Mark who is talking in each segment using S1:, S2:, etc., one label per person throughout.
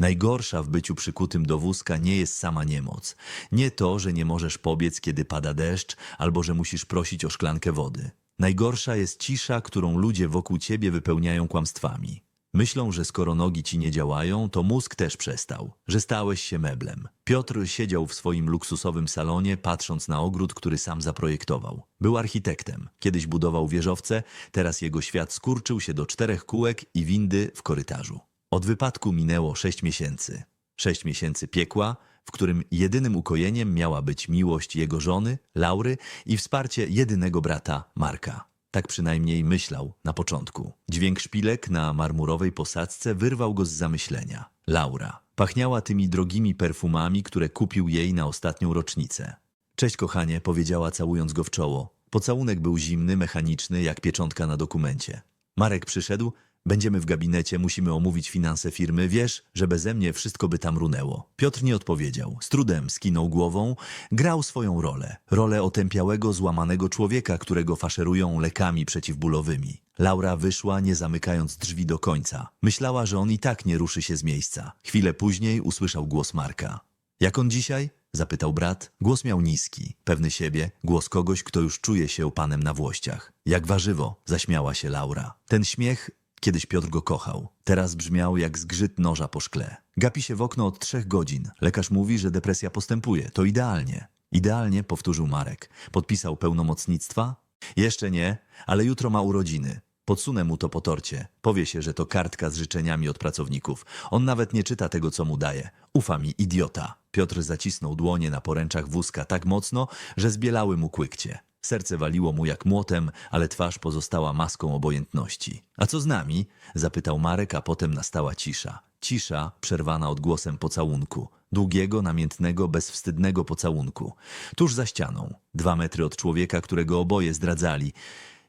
S1: Najgorsza w byciu przykutym do wózka nie jest sama niemoc. Nie to, że nie możesz pobiec, kiedy pada deszcz, albo że musisz prosić o szklankę wody. Najgorsza jest cisza, którą ludzie wokół ciebie wypełniają kłamstwami. Myślą, że skoro nogi ci nie działają, to mózg też przestał, że stałeś się meblem. Piotr siedział w swoim luksusowym salonie, patrząc na ogród, który sam zaprojektował. Był architektem. Kiedyś budował wieżowce, teraz jego świat skurczył się do czterech kółek i windy w korytarzu. Od wypadku minęło sześć miesięcy. Sześć miesięcy piekła, w którym jedynym ukojeniem miała być miłość jego żony, Laury, i wsparcie jedynego brata, Marka. Tak przynajmniej myślał na początku. Dźwięk szpilek na marmurowej posadzce wyrwał go z zamyślenia. Laura. Pachniała tymi drogimi perfumami, które kupił jej na ostatnią rocznicę. Cześć kochanie, powiedziała całując go w czoło. Pocałunek był zimny, mechaniczny, jak pieczątka na dokumencie. Marek przyszedł, będziemy w gabinecie, musimy omówić finanse firmy, wiesz, że beze mnie wszystko by tam runęło. Piotr nie odpowiedział, z trudem skinął głową, grał swoją rolę. Rolę otępiałego, złamanego człowieka, którego faszerują lekami przeciwbólowymi. Laura wyszła, nie zamykając drzwi do końca. Myślała, że on i tak nie ruszy się z miejsca. Chwilę później usłyszał głos Marka. Jak on dzisiaj? Zapytał brat. Głos miał niski, pewny siebie, głos kogoś, kto już czuje się panem na włościach. Jak warzywo, zaśmiała się Laura. Ten śmiech, kiedyś Piotr go kochał, teraz brzmiał jak zgrzyt noża po szkle. Gapi się w okno od trzech godzin. Lekarz mówi, że depresja postępuje. To idealnie. Idealnie, powtórzył Marek. Podpisał pełnomocnictwa? Jeszcze nie, ale jutro ma urodziny. Podsunę mu to po torcie. Powie się, że to kartka z życzeniami od pracowników. On nawet nie czyta tego, co mu daje. Ufa mi, idiota. Piotr zacisnął dłonie na poręczach wózka tak mocno, że zbielały mu kłykcie. Serce waliło mu jak młotem, ale twarz pozostała maską obojętności. A co z nami? zapytał Marek, a potem nastała cisza. Cisza przerwana odgłosem pocałunku. Długiego, namiętnego, bezwstydnego pocałunku. Tuż za ścianą. Dwa metry od człowieka, którego oboje zdradzali.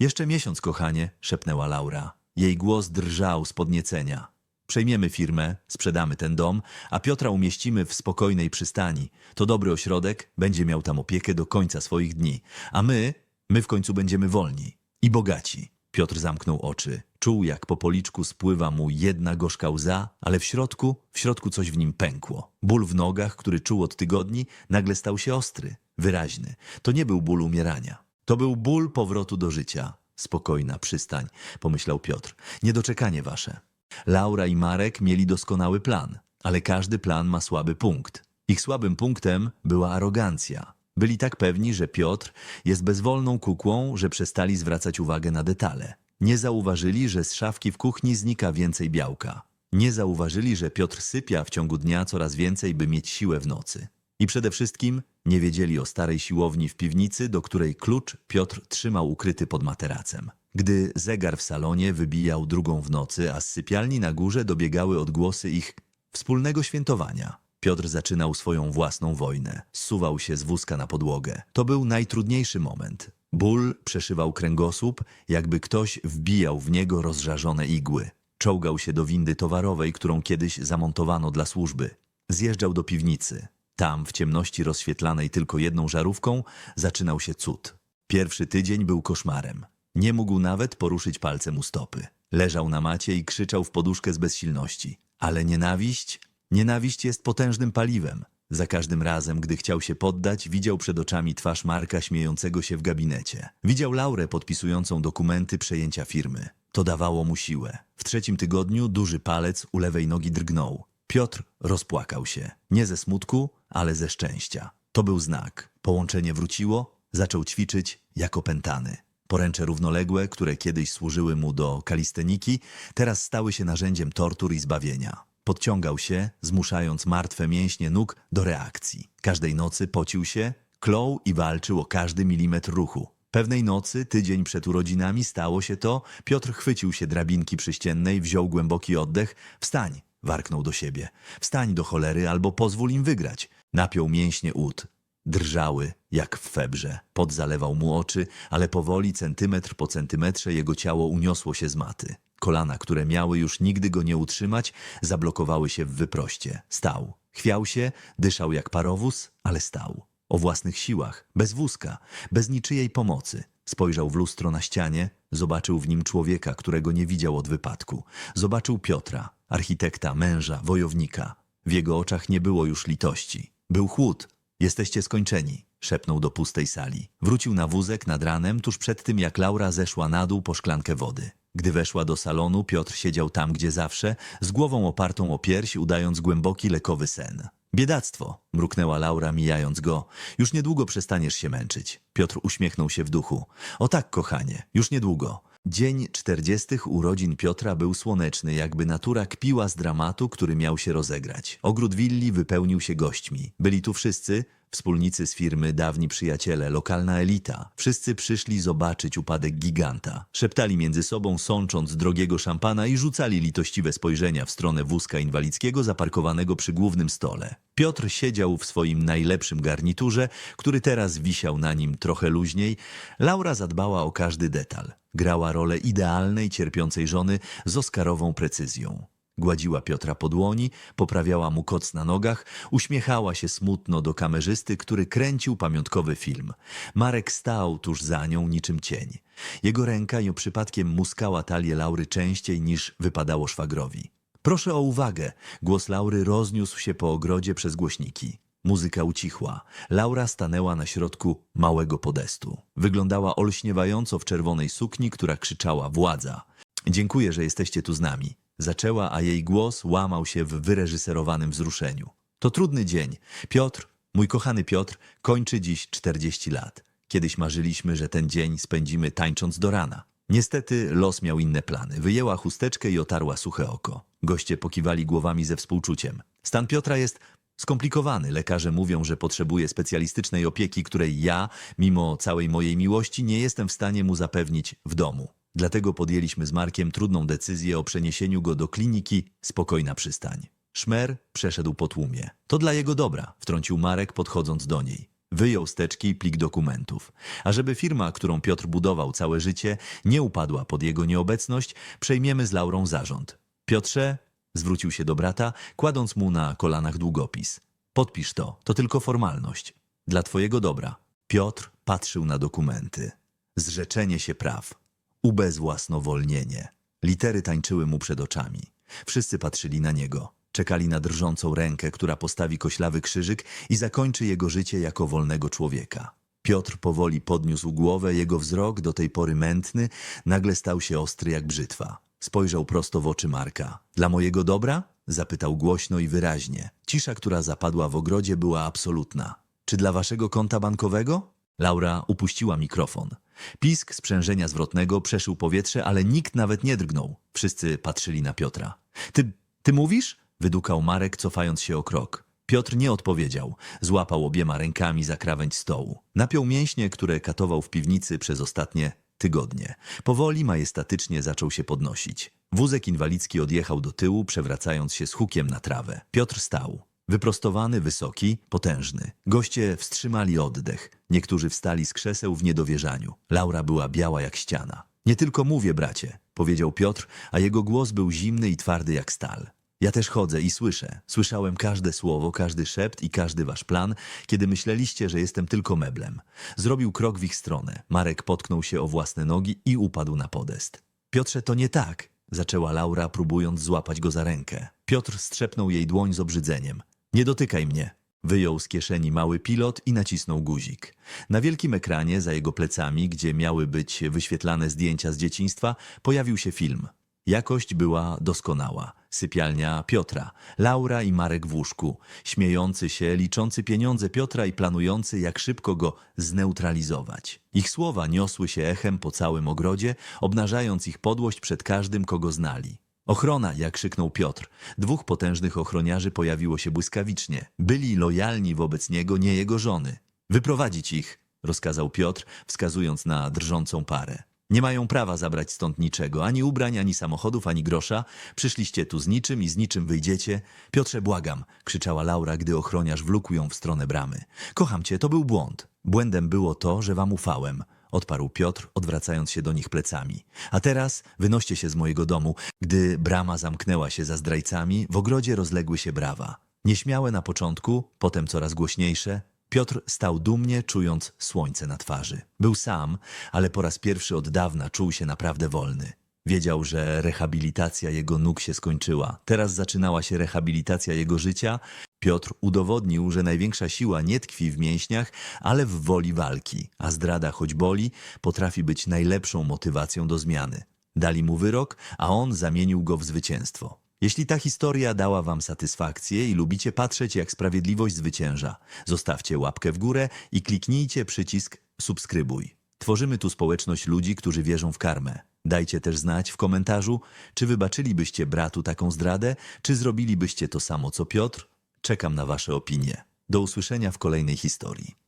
S1: Jeszcze miesiąc, kochanie, szepnęła Laura. Jej głos drżał z podniecenia. Przejmiemy firmę, sprzedamy ten dom, a Piotra umieścimy w spokojnej przystani. To dobry ośrodek, będzie miał tam opiekę do końca swoich dni. A my, my w końcu będziemy wolni i bogaci. Piotr zamknął oczy. Czuł, jak po policzku spływa mu jedna gorzka łza, ale w środku, w środku coś w nim pękło. Ból w nogach, który czuł od tygodni, nagle stał się ostry, wyraźny. To nie był ból umierania. To był ból powrotu do życia. Spokojna przystań, pomyślał Piotr. Niedoczekanie wasze. Laura i Marek mieli doskonały plan, ale każdy plan ma słaby punkt. Ich słabym punktem była arogancja. Byli tak pewni, że Piotr jest bezwolną kukłą, że przestali zwracać uwagę na detale. Nie zauważyli, że z szafki w kuchni znika więcej białka. Nie zauważyli, że Piotr sypia w ciągu dnia coraz więcej, by mieć siłę w nocy. I przede wszystkim nie wiedzieli o starej siłowni w piwnicy, do której klucz Piotr trzymał ukryty pod materacem. Gdy zegar w salonie wybijał drugą w nocy, a z sypialni na górze dobiegały odgłosy ich wspólnego świętowania. Piotr zaczynał swoją własną wojnę. Zsuwał się z wózka na podłogę. To był najtrudniejszy moment. Ból przeszywał kręgosłup, jakby ktoś wbijał w niego rozżarzone igły. Czołgał się do windy towarowej, którą kiedyś zamontowano dla służby. Zjeżdżał do piwnicy. Tam, w ciemności rozświetlanej tylko jedną żarówką, zaczynał się cud. Pierwszy tydzień był koszmarem. Nie mógł nawet poruszyć palcem u stopy. Leżał na macie i krzyczał w poduszkę z bezsilności. Ale nienawiść? Nienawiść jest potężnym paliwem. Za każdym razem, gdy chciał się poddać, widział przed oczami twarz Marka śmiejącego się w gabinecie. Widział Laurę podpisującą dokumenty przejęcia firmy. To dawało mu siłę. W trzecim tygodniu duży palec u lewej nogi drgnął. Piotr rozpłakał się. Nie ze smutku, ale ze szczęścia. To był znak. Połączenie wróciło, zaczął ćwiczyć jak opętany. Poręcze równoległe, które kiedyś służyły mu do kalisteniki, teraz stały się narzędziem tortur i zbawienia. Podciągał się, zmuszając martwe mięśnie nóg do reakcji. Każdej nocy pocił się, klął i walczył o każdy milimetr ruchu. Pewnej nocy, tydzień przed urodzinami, stało się to. Piotr chwycił się drabinki przyściennej, wziął głęboki oddech. Wstań, warknął do siebie. Wstań do cholery albo pozwól im wygrać. Napiął mięśnie ud. Drżały, jak w febrze. Pot zalewał mu oczy, ale powoli, centymetr po centymetrze, jego ciało uniosło się z maty. Kolana, które miały już nigdy go nie utrzymać, zablokowały się w wyproście. Stał. Chwiał się, dyszał jak parowóz, ale stał. O własnych siłach, bez wózka, bez niczyjej pomocy. Spojrzał w lustro na ścianie, zobaczył w nim człowieka, którego nie widział od wypadku. Zobaczył Piotra. architekta, męża, wojownika. W jego oczach nie było już litości. Był chłód. Jesteście skończeni, szepnął do pustej sali. Wrócił na wózek nad ranem, tuż przed tym jak Laura zeszła na dół po szklankę wody. Gdy weszła do salonu, Piotr siedział tam, gdzie zawsze, z głową opartą o pierś, udając głęboki, lekowy sen. Biedactwo, mruknęła Laura, mijając go. Już niedługo przestaniesz się męczyć. Piotr uśmiechnął się w duchu. O tak, kochanie, już niedługo. Dzień czterdziestych urodzin Piotra był słoneczny, jakby natura kpiła z dramatu, który miał się rozegrać. Ogród willi wypełnił się gośćmi. Byli tu wszyscy, wspólnicy z firmy, dawni przyjaciele, lokalna elita. Wszyscy przyszli zobaczyć upadek giganta. Szeptali między sobą, sącząc drogiego szampana i rzucali litościwe spojrzenia w stronę wózka inwalidzkiego zaparkowanego przy głównym stole. Piotr siedział w swoim najlepszym garniturze, który teraz wisiał na nim trochę luźniej. Laura zadbała o każdy detal. Grała rolę idealnej, cierpiącej żony z oskarową precyzją. Gładziła Piotra po dłoni, poprawiała mu koc na nogach, uśmiechała się smutno do kamerzysty, który kręcił pamiątkowy film. Marek stał tuż za nią niczym cień. Jego ręka ją przypadkiem muskała talię Laury częściej niż wypadało szwagrowi. Proszę o uwagę. Głos Laury rozniósł się po ogrodzie przez głośniki. Muzyka ucichła. Laura stanęła na środku małego podestu. Wyglądała olśniewająco w czerwonej sukni, która krzyczała władza. Dziękuję, że jesteście tu z nami. Zaczęła, a jej głos łamał się w wyreżyserowanym wzruszeniu. To trudny dzień. Piotr, mój kochany Piotr, kończy dziś 40 lat. Kiedyś marzyliśmy, że ten dzień spędzimy tańcząc do rana. Niestety los miał inne plany. Wyjęła chusteczkę i otarła suche oko. Goście pokiwali głowami ze współczuciem. Stan Piotra jest skomplikowany. Lekarze mówią, że potrzebuje specjalistycznej opieki, której ja, mimo całej mojej miłości, nie jestem w stanie mu zapewnić w domu. Dlatego podjęliśmy z Markiem trudną decyzję o przeniesieniu go do kliniki Spokojna Przystań. Szmer przeszedł po tłumie. To dla jego dobra, wtrącił Marek podchodząc do niej. Wyjął z teczki i plik dokumentów. A żeby firma, którą Piotr budował całe życie, nie upadła pod jego nieobecność, przejmiemy z Laurą zarząd. Piotrze, zwrócił się do brata, kładąc mu na kolanach długopis. Podpisz to, to tylko formalność. Dla twojego dobra. Piotr patrzył na dokumenty. Zrzeczenie się praw. Ubezwłasnowolnienie. Litery tańczyły mu przed oczami. Wszyscy patrzyli na niego. Czekali na drżącą rękę, która postawi koślawy krzyżyk i zakończy jego życie jako wolnego człowieka. Piotr powoli podniósł głowę, jego wzrok, do tej pory mętny, nagle stał się ostry jak brzytwa. Spojrzał prosto w oczy Marka. Dla mojego dobra? Zapytał głośno i wyraźnie. Cisza, która zapadła w ogrodzie, była absolutna. Czy dla waszego konta bankowego? Laura upuściła mikrofon. Pisk sprzężenia zwrotnego przeszył powietrze, ale nikt nawet nie drgnął. Wszyscy patrzyli na Piotra. Ty, ty mówisz? Wydukał Marek, cofając się o krok. Piotr nie odpowiedział. Złapał obiema rękami za krawędź stołu. Napiął mięśnie, które katował w piwnicy przez ostatnie tygodnie. Powoli, majestatycznie zaczął się podnosić. Wózek inwalidzki odjechał do tyłu, przewracając się z hukiem na trawę. Piotr stał. Wyprostowany, wysoki, potężny. Goście wstrzymali oddech. Niektórzy wstali z krzeseł w niedowierzaniu. Laura była biała jak ściana. Nie tylko mówię, bracie, powiedział Piotr, a jego głos był zimny i twardy jak stal. Ja też chodzę i słyszę. Słyszałem każde słowo, każdy szept i każdy wasz plan, kiedy myśleliście, że jestem tylko meblem. Zrobił krok w ich stronę. Marek potknął się o własne nogi i upadł na podest. Piotrze, to nie tak, zaczęła Laura, próbując złapać go za rękę. Piotr strzepnął jej dłoń z obrzydzeniem. Nie dotykaj mnie. Wyjął z kieszeni mały pilot i nacisnął guzik. Na wielkim ekranie, za jego plecami, gdzie miały być wyświetlane zdjęcia z dzieciństwa, pojawił się film. Jakość była doskonała. Sypialnia Piotra, Laura i Marek w łóżku, śmiejący się, liczący pieniądze Piotra i planujący, jak szybko go zneutralizować. Ich słowa niosły się echem po całym ogrodzie, obnażając ich podłość przed każdym, kogo znali. Ochrona, jak krzyknął Piotr. Dwóch potężnych ochroniarzy pojawiło się błyskawicznie. Byli lojalni wobec niego, nie jego żony. Wyprowadzić ich, rozkazał Piotr, wskazując na drżącą parę. Nie mają prawa zabrać stąd niczego, ani ubrań, ani samochodów, ani grosza. Przyszliście tu z niczym i z niczym wyjdziecie. Piotrze, błagam, krzyczała Laura, gdy ochroniarz wlókł ją w stronę bramy. Kocham cię, to był błąd. Błędem było to, że wam ufałem. Odparł Piotr, odwracając się do nich plecami. A teraz wynoście się z mojego domu. Gdy brama zamknęła się za zdrajcami, w ogrodzie rozległy się brawa. Nieśmiałe na początku, potem coraz głośniejsze. Piotr stał dumnie, czując słońce na twarzy. Był sam, ale po raz pierwszy od dawna czuł się naprawdę wolny. Wiedział, że rehabilitacja jego nóg się skończyła. Teraz zaczynała się rehabilitacja jego życia. Piotr udowodnił, że największa siła nie tkwi w mięśniach, ale w woli walki, a zdrada, choć boli, potrafi być najlepszą motywacją do zmiany. Dali mu wyrok, a on zamienił go w zwycięstwo. Jeśli ta historia dała wam satysfakcję i lubicie patrzeć, jak sprawiedliwość zwycięża, zostawcie łapkę w górę i kliknijcie przycisk subskrybuj. Tworzymy tu społeczność ludzi, którzy wierzą w karmę. Dajcie też znać w komentarzu, czy wybaczylibyście bratu taką zdradę, czy zrobilibyście to samo co Piotr. Czekam na wasze opinie. Do usłyszenia w kolejnej historii.